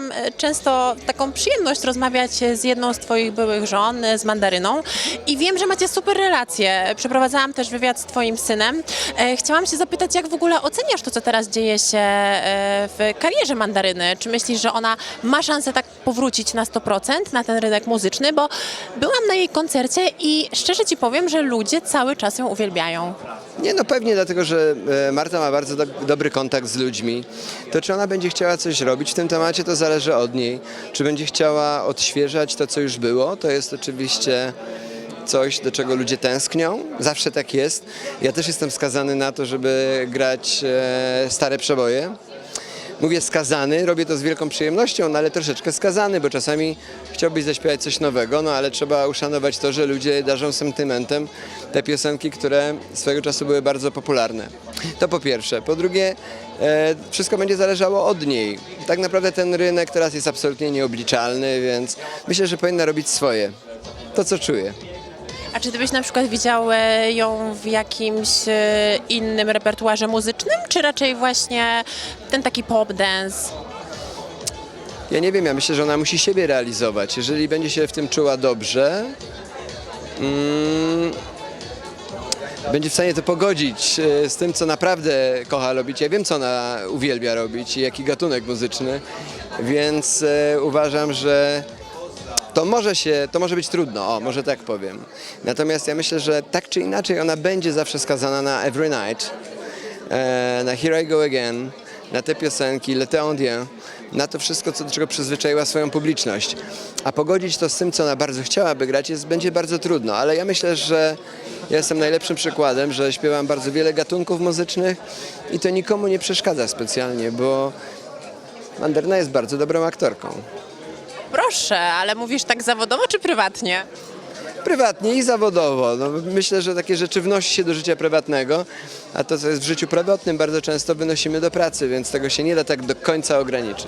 mam e, często taką przyjemność rozmawiać z jedną z Twoich byłych żon, e, z Mandaryną i wiem, że macie super relacje. Przeprowadzałam też wywiad z Twoim synem. E, Chciałam się zapytać, jak w ogóle oceniasz to, co teraz dzieje się w karierze Mandaryny? Czy myślisz, że ona ma szansę tak powrócić na 100% na ten rynek muzyczny? Bo byłam na jej koncercie i szczerze Ci powiem, że ludzie cały czas ją uwielbiają. Nie, no pewnie dlatego, że e, Marta ma bardzo do, dobry kontakt z ludźmi. To czy ona będzie chciała coś robić w tym temacie, to zależy od niej. Czy będzie chciała odświeżać to, co już było, to jest oczywiście coś, do czego ludzie tęsknią. Zawsze tak jest. Ja też jestem skazany na to, żeby grać e, stare przeboje. Mówię skazany, robię to z wielką przyjemnością, no ale troszeczkę skazany, bo czasami chciałbyś zaśpiewać coś nowego, no ale trzeba uszanować to, że ludzie darzą sentymentem te piosenki, które swego czasu były bardzo popularne. To po pierwsze. Po drugie, e, wszystko będzie zależało od niej. Tak naprawdę ten rynek teraz jest absolutnie nieobliczalny, więc myślę, że powinna robić swoje. To, co czuje. A czy ty byś na przykład widział e, ją w jakimś e, innym repertuarze muzycznym, czy raczej właśnie ten taki pop dance? Ja nie wiem, ja myślę, że ona musi siebie realizować. Jeżeli będzie się w tym czuła dobrze, mm, będzie w stanie to pogodzić e, z tym, co naprawdę kocha robić. Ja wiem, co ona uwielbia robić i jaki gatunek muzyczny, więc e, uważam, że to może się, to może być trudno, o, może tak powiem. Natomiast ja myślę, że tak czy inaczej ona będzie zawsze skazana na Every Night, e, na Here I Go Again, na te piosenki, Le Temps na to wszystko, co, do czego przyzwyczaiła swoją publiczność. A pogodzić to z tym, co ona bardzo chciałaby grać, jest, będzie bardzo trudno, ale ja myślę, że ja jestem najlepszym przykładem, że śpiewam bardzo wiele gatunków muzycznych i to nikomu nie przeszkadza specjalnie, bo Mandarina jest bardzo dobrą aktorką. Proszę, ale mówisz tak zawodowo czy prywatnie? Prywatnie i zawodowo. No, myślę, że takie rzeczy wnosi się do życia prywatnego, a to, co jest w życiu prywatnym, bardzo często wynosimy do pracy, więc tego się nie da tak do końca ograniczyć.